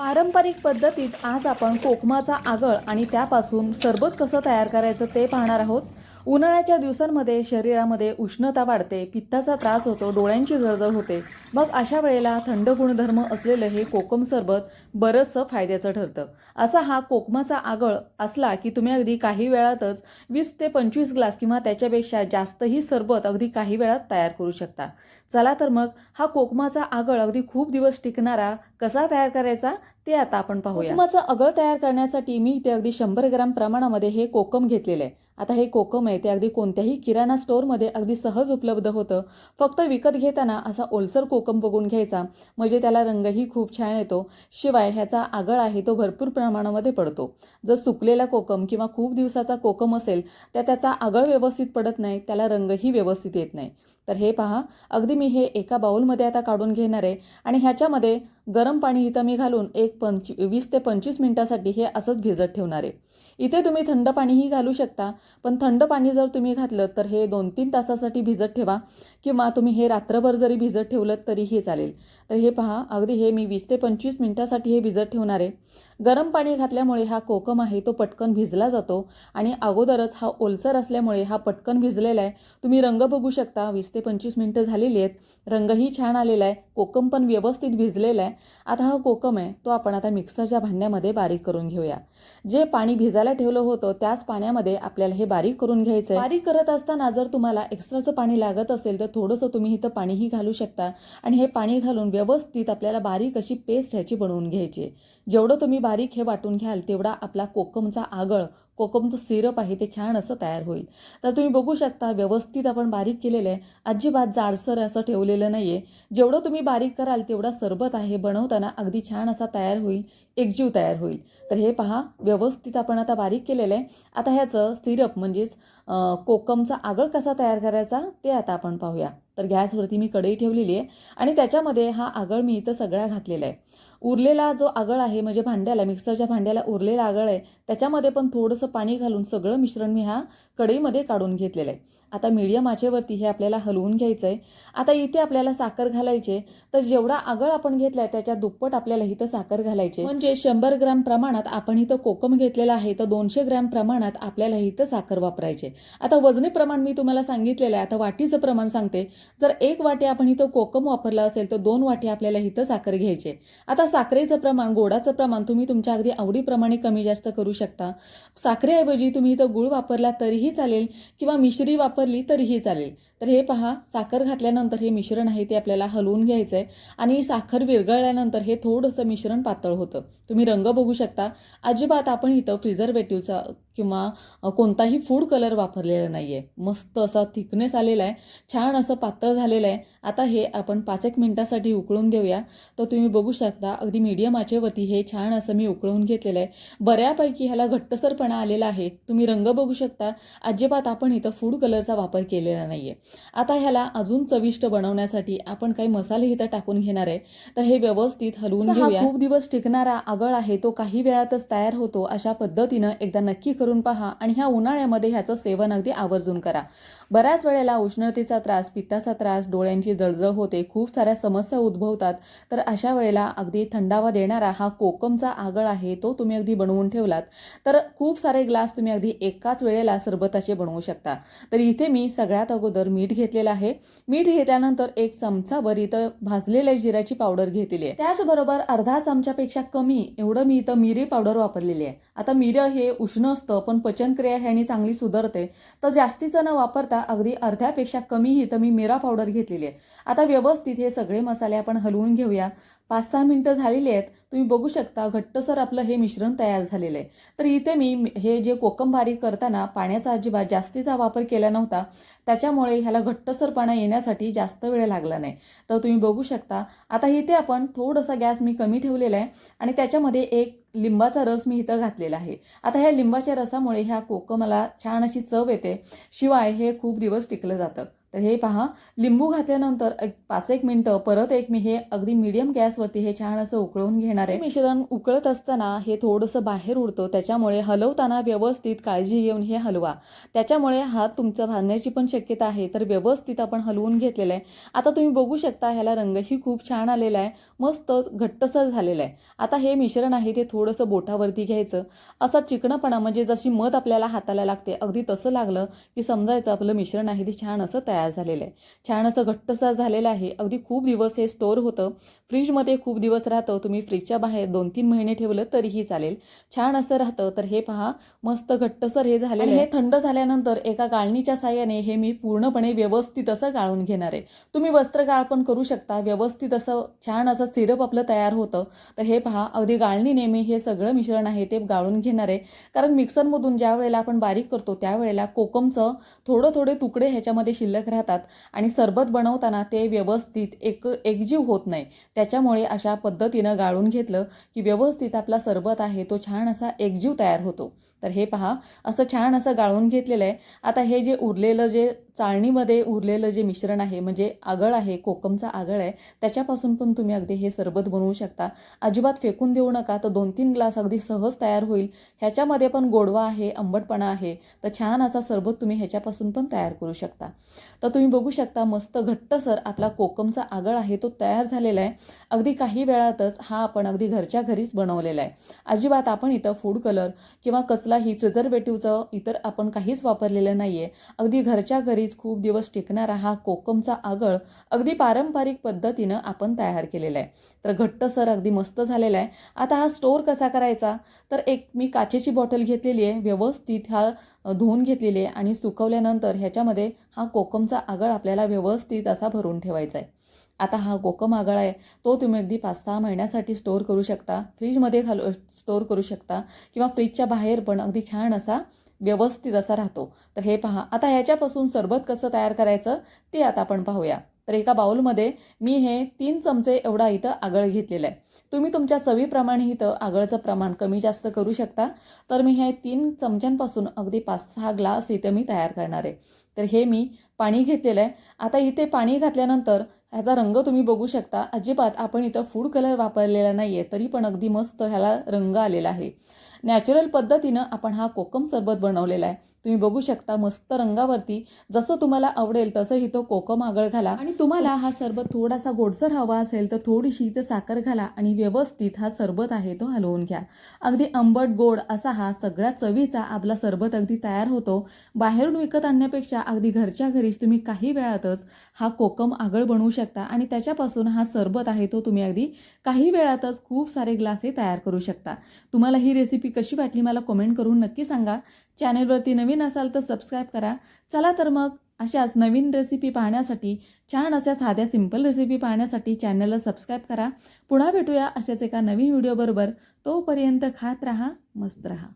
पारंपरिक पद्धतीत आज आपण कोकमाचा आगळ आणि त्यापासून सरबत कसं तयार करायचं ते पाहणार आहोत. उन्हाळ्याच्या दिवसांमध्ये शरीरामध्ये उष्णता वाढते पित्ताचा त्रास होतो डोळ्यांची जळजळ होते. मग अशा वेळेला थंड गुणधर्म असलेलं हे कोकम सरबत बरंचसं फायद्याचं ठरतं. असा हा कोकमाचा आगळ असला की तुम्ही अगदी काही वेळातच वीस ते पंचवीस ग्लास किंवा त्याच्यापेक्षा जास्तही सरबत अगदी काही वेळात तयार करू शकता. चला तर मग हा कोकमाचा आगळ अगदी खूप दिवस टिकणारा कसा तयार करायचा ते आता आपण पाहूया. कोकमाचं आगळ तयार करण्यासाठी मी इथे अगदी शंभर ग्राम प्रमाणामध्ये हे कोकम घेतलेलं आहे. आता हे कोकम आहे ते अगदी कोणत्याही किराणा स्टोअरमध्ये अगदी सहज उपलब्ध होतं. फक्त विकत घेताना असा ओलसर कोकम बघून घ्यायचा. म्हणजे त्याला रंगही खूप छान येतो. शिवाय ह्याचा आगळ आहे तो भरपूर प्रमाणामध्ये पडतो. जर सुकलेला कोकम किंवा खूप दिवसाचा कोकम असेल तर त्याचा आगळ व्यवस्थित पडत नाही त्याला रंगही व्यवस्थित येत नाही. तर हे पहा अगदी मी हे एका बाउलमध्ये आता काढून घेणार आहे. आणि ह्याच्यामध्ये गरम पाणी इथं मी घालून एक पंच वीस ते पंचवीस मिनिटासाठी हे असंच भिजत ठेवणार आहे. इथे तुम्ही थंड पाणीही घालू शकता पण थंड पाणी जर तुम्ही घातलं तर हे दोन तीन तासासाठी भिजत ठेवा किंवा तुम्ही हे रात्रभर जरी भिजत ठेवलं तरीही चालेल. तर हे पहा अगदी हे मी वीस ते पंचवीस मिनिटासाठी हे भिजत ठेवणार आहे. गरम पाणी घातल्यामुळे हा कोकम आहे तो पटकन भिजला जातो आणि अगोदरच हा ओलसर असल्यामुळे हा पटकन भिजलेला आहे. तुम्ही रंग बघू शकता वीस ते पंचवीस मिनटं झालेली आहेत. रंगही छान आलेला आहे कोकम पण व्यवस्थित भिजलेला आहे. आता हा कोकम आहे तो आपण आता मिक्सरच्या भांड्यामध्ये बारीक करून घेऊया. जे पाणी भिजायला ठेवलं होतं त्याच पाण्यामध्ये आपल्याला हे बारीक करून घ्यायचं आहे बारीक करत असताना जर तुम्हाला एक्स्ट्राचं पाणी लागत असेल तर थोडंसं तुम्ही इथं पाणीही घालू शकता. आणि हे पाणी घालून व्यवस्थित आपल्याला बारीक अशी पेस्ट ह्याची बनवून घ्यायची. आहे जेवढं तुम्ही बारीक हे वाटून घ्याल तेवढा आपला कोकमचा आगळ कोकमचं सिरप आहे ते छान असं तयार होईल. तर तुम्ही बघू शकता व्यवस्थित आपण बारीक केलेलं आहे. अजिबात जाडसर असं ठेवलेलं नाही आहे जेवढं तुम्ही बारीक कराल तेवढा सरबत आहे. बनवताना अगदी छान असा तयार होईल एकजीव तयार होईल. तर हे पहा व्यवस्थित आपण आता बारीक केलेलं आहे. आता ह्याचं सिरप म्हणजेच कोकमचा आगळ कसा तयार करायचा ते आता आपण पाहूया. तर गॅसवरती मी कढई ठेवलेली आहे आणि त्याच्यामध्ये हा आगळ मी इथं सगळा घातलेला आहे. उरलेला जो आगळ आहे म्हणजे भांड्याला मिक्सरच्या भांड्याला उरलेला आगळ आहे त्याच्यामध्ये पण थोडंसं पाणी घालून सगळं मिश्रण मी ह्या कढईमध्ये काढून घेतलेलं आहे. आता मीडियम आचेवरती हे आपल्याला हलवून घ्यायचं आहे आता इथे आपल्याला साखर घालायचे तर जेवढा आगळ आपण घेतलाय त्याच्या दुप्पट आपल्याला इथं साखर घालायचे म्हणजे शंभर ग्रॅम प्रमाणात आपण इथं कोकम घेतलेला आहे तर दोनशे ग्रॅम प्रमाणात आपल्याला इथं साखर वापरायचे आता वजनी प्रमाण मी तुम्हाला सांगितलेलं आहे. आता वाटीचं प्रमाण सांगते. जर एक वाटी आपण इथं कोकम वापरला असेल तर दोन वाटी आपल्याला इथं साखर घ्यायचे आता साखरेचं प्रमाण गोडाचं प्रमाण तुम्ही तुमच्या अगदी आवडीप्रमाणे कमी जास्त करू शकता. साखरेऐवजी तुम्ही इथं गुळ वापरला तरीही चालेल किंवा मिश्री वापरली तरीही चालेल. तर हे पहा साखर घातल्यानंतर हे मिश्रण आहे ते आपल्याला हलवून घ्यायचं आहे आणि साखर विरघळल्यानंतर हे थोडंसं मिश्रण पातळ होतं. तुम्ही रंग बघू शकता. अजिबात आपण इथं प्रिझर्वेटिव्हचा किंवा कोणताही फूड कलर वापरलेला नाही आहे मस्त असा थिकनेस आलेला आहे. छान असं पातळ झालेलं आहे. आता हे आपण पाच एक मिनिटासाठी उकळून देऊया. तर तुम्ही बघू शकता अगदी मीडियम आचेवरती हे छान असं मी उकळून घेतलेलं आहे. बऱ्यापैकी ह्याला घट्टसरपणा आलेला आहे. तुम्ही रंग बघू शकता. अजिबात आपण इथं फूड कलरचा वापर केलेला नाही आहे आता ह्याला अजून चविष्ट बनवण्यासाठी आपण काही मसाले इथं टाकून घेणार आहे. तर हे व्यवस्थित हलवून घेऊया. खूप दिवस टिकणारा आगळ आहे. तो काही वेळातच तयार होतो अशा पद्धतीनं एकदा नक्की करून पहा आणि ह्या उन्हाळ्यामध्ये ह्याचं सेवन अगदी आवर्जून करा. बऱ्याच वेळेला उष्णतेचा त्रास पित्ताचा त्रास डोळ्यांची जळजळ होते खूप साऱ्या समस्या उद्भवतात. तर अशा वेळेला अगदी थंडावा देणारा हा कोकमचा आगळ आहे तो तुम्ही अगदी बनवून ठेवलात. तर खूप सारे ग्लास तुम्ही अगदी एकाच वेळेला सरबताचे बनवू शकता. तर इथे मी सगळ्यात अगोदर मीठ घेतलेलं आहे. मीठ घेतल्यानंतर एक चमचाभर इथं भाजलेल्या जिऱ्याची पावडर घेतलेली आहे. त्याचबरोबर अर्धा चमच्यापेक्षा कमी एवढं मी इथं मिरी पावडर वापरलेली आहे. आता मिरं हे उष्ण असतं पण पचनक्रिया ह्यानी चांगली सुधारते. तर जास्तीचं न वापरता अगदी अर्ध्यापेक्षा कमी इथं मी मिरा पावडर घेतलेली आहे. आता व्यवस्थित हे सगळे मसाले आपण हलवून घेऊया. पाच सहा मिनटं झालेली आहेत. तुम्ही बघू शकता घट्टसर आपलं हे मिश्रण तयार झालेलं आहे. तर इथे मी हे जे कोकम बारीक करताना पाण्याचा अजिबात जास्तीचा वापर केला नव्हता. त्याच्यामुळे ह्याला घट्टसरपणा येण्यासाठी जास्त वेळ लागला नाही. तर तुम्ही बघू शकता आता इथे आपण थोडंसं गॅस मी कमी ठेवलेला आहे. आणि त्याच्यामध्ये एक लिंबाचा रस मी इथं घातलेला आहे. आता ह्या लिंबाच्या रसामुळे ह्या कोकमाला छान अशी चव येते. शिवाय हे खूप दिवस टिकलं जातं. तर हे पहा लिंबू घातल्यानंतर एक पाच एक मिनटं परत एक मी हे अगदी मीडियम गॅसवरती हे छान असं उकळून घेणार आहे. मिश्रण उकळत असताना हे थोडंसं बाहेर उडतं त्याच्यामुळे हलवताना व्यवस्थित काळजी घेऊन हे हलवा. त्याच्यामुळे हात तुमचा भाजण्याची पण शक्यता आहे तर व्यवस्थित आपण हलवून घेतलेलं आहे. आता तुम्ही बघू शकता ह्याला रंगही खूप छान आलेला आहे मस्त घट्टसर झालेला आहे. आता हे मिश्रण आहे ते थोडंसं बोटावरती घ्यायचं. असा चिकणपणा म्हणजे जशी मध आपल्याला हाताला लागते अगदी तसं लागलं की समजायचं आपलं मिश्रण आहे ते छान असं तयार तयार झालेलं आहे. छान असं घट्टसर झालेलं आहे. अगदी खूप दिवस हे स्टोअर होतं. फ्रीजमध्ये खूप दिवस राहतं तुम्ही फ्रीजच्या बाहेर दोन तीन महिने ठेवलं तरीही चालेल. छान असं राहतं. तर हे पहा मस्त घट्टसर हे झालेलं हे थंड झाल्यानंतर एका गाळणीच्या साह्याने हे मी पूर्णपणे व्यवस्थित असं गाळून घेणार आहे. तुम्ही वस्त्र गाळ पण करू शकता. व्यवस्थित असं छान असं सिरप आपलं तयार होतं. तर हे पहा अगदी गाळणीने मी हे सगळं मिश्रण आहे ते गाळून घेणार आहे. कारण मिक्सरमधून ज्या वेळेला आपण बारीक करतो त्यावेळेला कोकमचं थोडं थोडे तुकडे ह्याच्यामध्ये शिल्लक राहतात. आणि सरबत बनवताना ते व्यवस्थित एक एकजीव होत नाही. त्याच्यामुळे अशा पद्धतीनं गाळून घेतलं की व्यवस्थित आपला सरबत आहे तो छान असा एकजीव तयार होतो. तर हे पहा असं छान असं गाळून घेतलेलं आहे. आता हे जे उरलेलं जे चाळणीमध्ये उरलेलं जे मिश्रण आहे म्हणजे आगळ आहे कोकमचा आगळ आहे त्याच्यापासून पण तुम्ही अगदी हे सरबत बनवू शकता. अजिबात फेकून देऊ नका तर दोन तीन ग्लास अगदी सहज तयार होईल. ह्याच्यामध्ये पण गोडवा आहे आंबटपणा आहे तर छान असा सरबत तुम्ही ह्याच्यापासून पण तयार करू शकता. तर तुम्ही बघू शकता मस्त घट्टसर आपला कोकमचा आगळ आहे तो तयार झालेला आहे. अगदी काही वेळातच हा आपण अगदी घरच्या घरीच बनवलेला आहे. अजिबात आपण इथं फूड कलर किंवा कसलाही प्रिझर्वेटिव्हचं इतर आपण काहीच वापरलेलं नाही आहे अगदी घरच्या घरी घरीच खूप दिवस टिकणारा हा कोकमचा आगळ अगदी पारंपरिक पद्धतीनं आपण तयार केलेला आहे. तर घट्टसर अगदी मस्त झालेला आहे. आता हा स्टोअर कसा करायचा? तर एक मी काचेची बॉटल घेतलेली आहे व्यवस्थित हा धुवून घेतलेली आहे आणि सुकवल्यानंतर ह्याच्यामध्ये हा कोकमचा आगळ आपल्याला व्यवस्थित असा भरून ठेवायचा आहे. आता हा कोकम आगळ आहे. तो तुम्ही अगदी पाच सहा महिन्यासाठी स्टोअर करू शकता. फ्रीजमध्ये घालू स्टोअर करू शकता. किंवा फ्रीजच्या बाहेर पण अगदी छान असा व्यवस्थित असा राहतो. तर हे पहा. आता ह्याच्यापासून सरबत कसं तयार करायचं ते आता आपण पाहूया. तर एका बाउलमध्ये मी हे तीन चमचे एवढा इथं आगळ घेतलेलं आहे. तुम्ही तुमच्या चवीप्रमाणे इथं आगळचं प्रमाण कमी जास्त करू शकता. तर मी हे तीन चमच्यांपासून अगदी पाच सहा ग्लास इथं मी तयार करणार आहे. तर हे मी पाणी घेतलेलं आहे. आता इथे पाणी घातल्यानंतर ह्याचा रंग तुम्ही बघू शकता. अजिबात आपण इथं फूड कलर वापरलेला नाही आहे तरी पण अगदी मस्त ह्याला रंग आलेला आहे. नॅचरल पद्धतीनं आपण हा कोकम सरबत बनवलेला आहे. तुम्ही बघू शकता मस्त रंगावरती. जसं तुम्हाला आवडेल तसंही तो कोकम आगळ घाला. आणि तुम्हाला हा सरबत थोडासा गोडसर हवा असेल तर थोडीशी इथं साखर घाला आणि व्यवस्थित हा सरबत आहे तो हलवून घ्या. अगदी आंबट गोड असा हा सगळ्या चवीचा आपला सरबत अगदी तयार होतो. बाहेरून विकत आणण्यापेक्षा अगदी घरच्या घरीच तुम्ही काही वेळातच हा कोकम आगळ बनवू शकता आणि त्याच्यापासून हा सरबत आहे तो तुम्ही अगदी काही वेळातच खूप सारे ग्लासे तयार करू शकता. तुम्हाला ही रेसिपी रेसिपी कशी वाटली मला कमेंट करून नक्की सांगा. चॅनेलवरती नवीन असाल तर सबस्क्राईब करा. चला तर मग अशाच नवीन रेसिपी पाहण्यासाठी छान अशा साध्या सिंपल रेसिपी पाहण्यासाठी चॅनलला सबस्क्राईब करा. पुन्हा भेटूया अशाच एका नवीन व्हिडिओबरोबर तोपर्यंत खात राहा मस्त राहा.